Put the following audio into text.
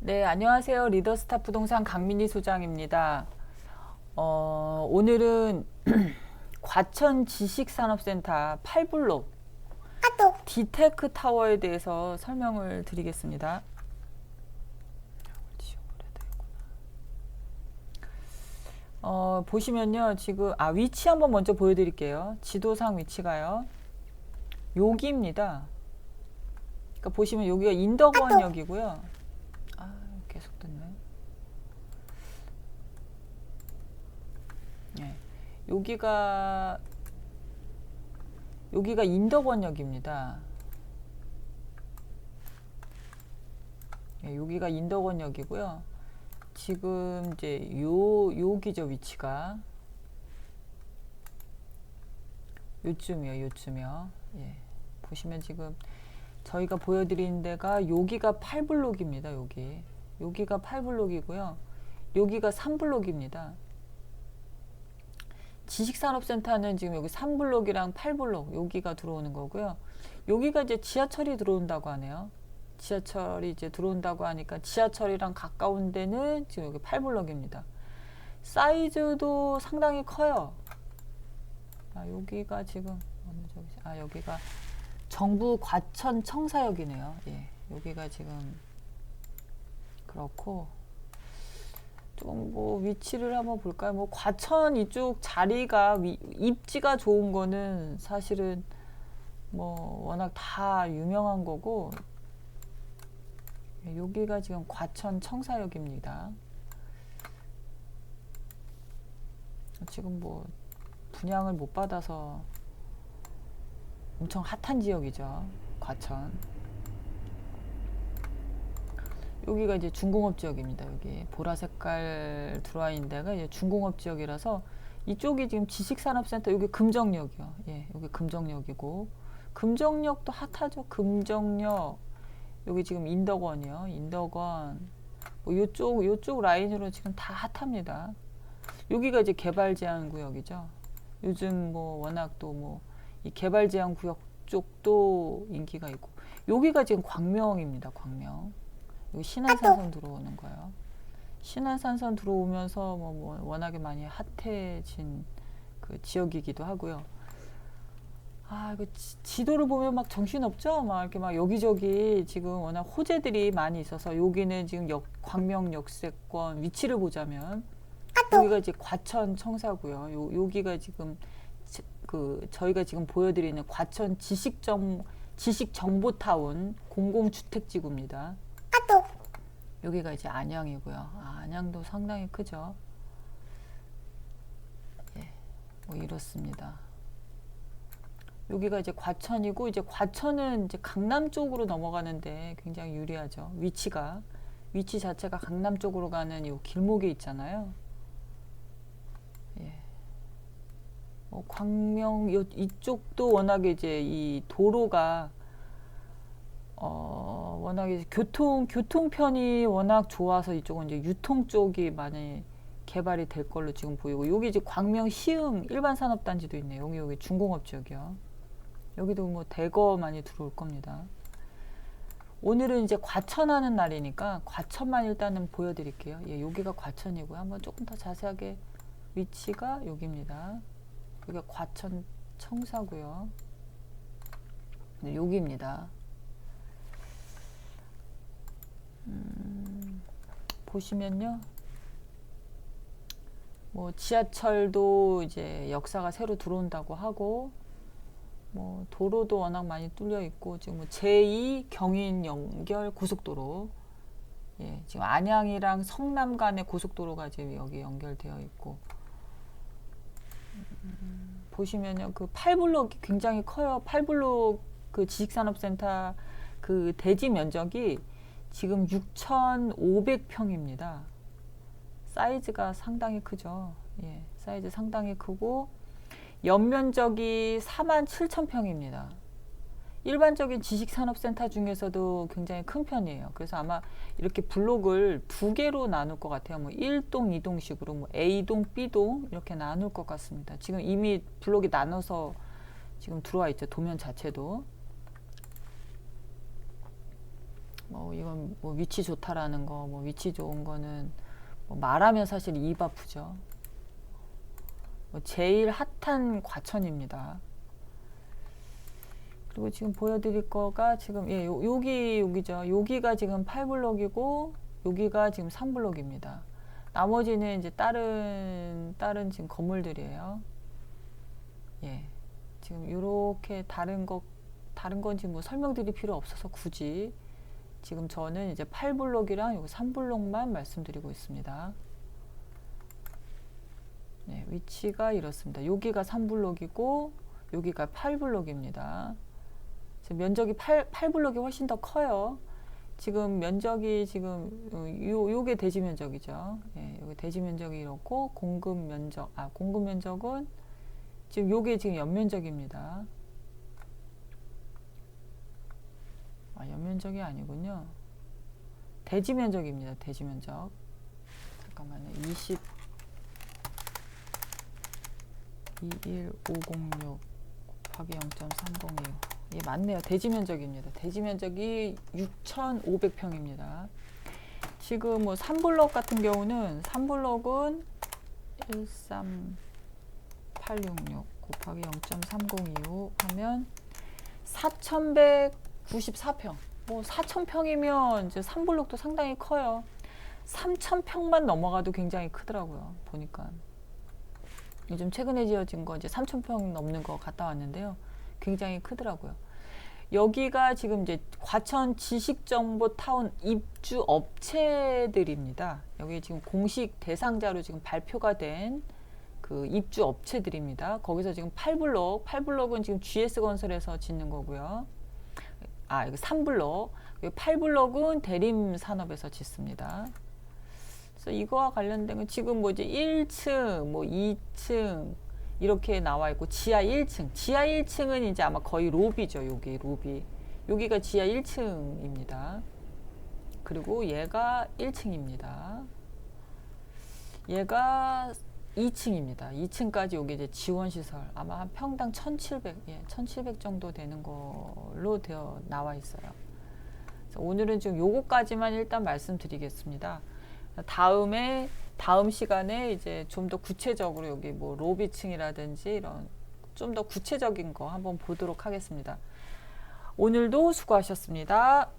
네, 안녕하세요. 리더스타 부동산 강민희 소장입니다. 어, 오늘은 과천 지식산업센터 8블록 디테크 타워에 대해서 설명을 드리겠습니다. 어, 보시면요. 지금 아 위치 한번 먼저 보여 드릴게요. 지도상 위치가요. 여기입니다. 그러니까 보시면 여기가 인덕원역이고요. 아 계속 듣네. 예, 여기가 여기가 인덕원역입니다. 예, 여기가 인덕원역이고요. 지금 이제 요 여기죠 위치가 요쯤이요 요쯤이요. 예, 보시면 지금 저희가 보여드린 데가 여기가 8블록입니다. 여기 여기가 8블록이고요. 여기가 3블록입니다. 지식산업센터는 지금 여기 3블록이랑 8블록 여기가 들어오는 거고요. 여기가 이제 지하철이 들어온다고 하네요. 지하철이 이제 들어온다고 하니까 지하철이랑 가까운 데는 지금 여기 8블록입니다. 사이즈도 상당히 커요. 아, 여기가 지금 어느 저기 아 여기가 정부 과천 청사역이네요. 예, 여기가 지금 그렇고 좀 뭐 위치를 한번 볼까요? 뭐 과천 이쪽 자리가 위, 입지가 좋은 거는 사실은 뭐 워낙 다 유명한 거고 예, 여기가 지금 과천 청사역입니다. 지금 뭐 분양을 못 받아서 엄청 핫한 지역이죠. 과천. 여기가 이제 중공업 지역입니다. 여기 보라 색깔 들어와 있는 데가 이제 중공업 지역이라서 이쪽이 지금 지식산업센터 여기 금정역이요. 예, 여기 금정역이고 금정역도 핫하죠. 금정역 여기 지금 인덕원이요. 인덕원 뭐 요쪽 요쪽 라인으로 지금 다 핫합니다. 여기가 이제 개발 제한 구역이죠. 요즘 뭐 워낙 또 뭐 이 개발 제한 구역 쪽도 인기가 있고 여기가 지금 광명입니다. 광명. 여기 신안산선 들어오는 거예요. 신안산선 들어오면서 뭐, 뭐 워낙에 많이 핫해진 그 지역이기도 하고요. 아, 이거 지, 도를 보면 막 정신 없죠? 막 이렇게 막 여기저기 지금 워낙 호재들이 많이 있어서 여기는 지금 역, 광명 역세권 위치를 보자면 여기가 이제 과천 청사고요. 요, 여기가 지금 지- 그 저희가 지금 보여드리는 과천 지식정 지식정보타운 공공주택지구입니다. 여기가 이제 안양이고요. 아, 안양도 상당히 크죠. 예, 뭐 이렇습니다. 여기가 이제 과천이고 이제 과천은 이제 강남 쪽으로 넘어가는데 굉장히 유리하죠. 위치가 위치 자체가 강남 쪽으로 가는 이 길목에 있잖아요. 예. 뭐 광명 요, 이쪽도 워낙에 이제 이 도로가 어, 워낙에 교통 교통편이 워낙 좋아서 이쪽은 이제 유통 쪽이 많이 개발이 될 걸로 지금 보이고 여기 이제 광명 시흥 일반 산업단지도 있네요. 여기 여기 중공업 지역이요. 여기도 뭐 대거 많이 들어올 겁니다. 오늘은 이제 과천하는 날이니까 과천만 일단은 보여드릴게요. 예, 여기가 과천이고요. 한번 조금 더 자세하게 위치가 여기입니다. 여기가 과천 청사고요. 네, 여기입니다. 음, 보시면요. 뭐 지하철도 이제 역사가 새로 들어온다고 하고 뭐 도로도 워낙 많이 뚫려 있고 지금 뭐 제2 경인 연결 고속도로 예, 지금 안양이랑 성남 간의 고속도로가 지금 여기 연결되어 있고 음, 보시면요 그 8블록이 굉장히 커요. 8블록 그 지식산업센터 그 대지 면적이 지금 6,500평입니다. 사이즈가 상당히 크죠. 예, 사이즈 상당히 크고 연면적이 4만 7천 평입니다. 일반적인 지식산업센터 중에서도 굉장히 큰 편이에요. 그래서 아마 이렇게 블록을 두 개로 나눌 것 같아요. 뭐 1동, 2동식으로 뭐 A동, B동 이렇게 나눌 것 같습니다. 지금 이미 블록이 나눠서 지금 들어와 있죠. 도면 자체도. 뭐 이건 뭐 위치 좋다라는 거, 뭐 위치 좋은 거는 뭐 말하면 사실 입 아프죠. 뭐 제일 핫한 과천입니다. 그리고 지금 보여드릴 거가 지금 예 요, 여기 여기죠. 여기가 지금 8블록이고 여기가 지금 3블록입니다. 나머지는 이제 다른 다른 지금 건물들이에요. 예. 지금 이렇게 다른 거 다른 건지 뭐 설명드릴 필요 없어서 굳이 지금 저는 이제 8블록이랑 여기 3블록만 말씀드리고 있습니다. 네, 위치가 이렇습니다. 여기가 3블록이고 여기가 8블록입니다. 지금 면적이 8, 8블록이 훨씬 더 커요. 지금 면적이 지금 어, 요 요게 대지 면적이죠. 예, 요게 대지 면적이 이렇고 공급 면적 아 공급 면적은 지금 요게 지금 연면적입니다. 아 연면적이 아니군요. 대지 면적입니다. 대지 면적. 잠깐만요. 20 21506 곱하기 0.302 예, 맞네요. 대지 면적입니다. 대지 면적이 6,500평입니다. 지금 뭐 3블럭 같은 경우는 3블럭은 13866 곱하기 0.3025 하면 4,194평. 뭐 4,000평이면 이제 3블럭도 상당히 커요. 3,000평만 넘어가도 굉장히 크더라고요. 보니까. 요즘 최근에 지어진 거 이제 3,000평 넘는 거 갔다 왔는데요. 굉장히 크더라고요. 여기가 지금 이제 과천 지식정보 타운 입주 업체들입니다. 여기 지금 공식 대상자로 지금 발표가 된 그 입주 업체들입니다. 거기서 지금 8블록, 8블록은 지금 GS 건설에서 짓는 거고요. 아, 여기 3블록, 여기 8블록은 대림 산업에서 짓습니다. 그래서 이거와 관련된 건 지금 뭐 이제 1층, 뭐 2층 이렇게 나와 있고 지하 1층, 지하 1층은 이제 아마 거의 로비죠. 여기 로비. 여기가 지하 1층입니다. 그리고 얘가 1층입니다. 얘가 2층입니다. 2층까지 여기 이제 지원 시설 아마 한 평당 1,700, 예, 1,700 정도 되는 걸로 되어 나와 있어요. 오늘은 지금 요거까지만 일단 말씀드리겠습니다. 다음에 다음 시간에 이제 좀 더 구체적으로 여기 뭐 로비층이라든지 이런 좀 더 구체적인 거 한번 보도록 하겠습니다. 오늘도 수고하셨습니다.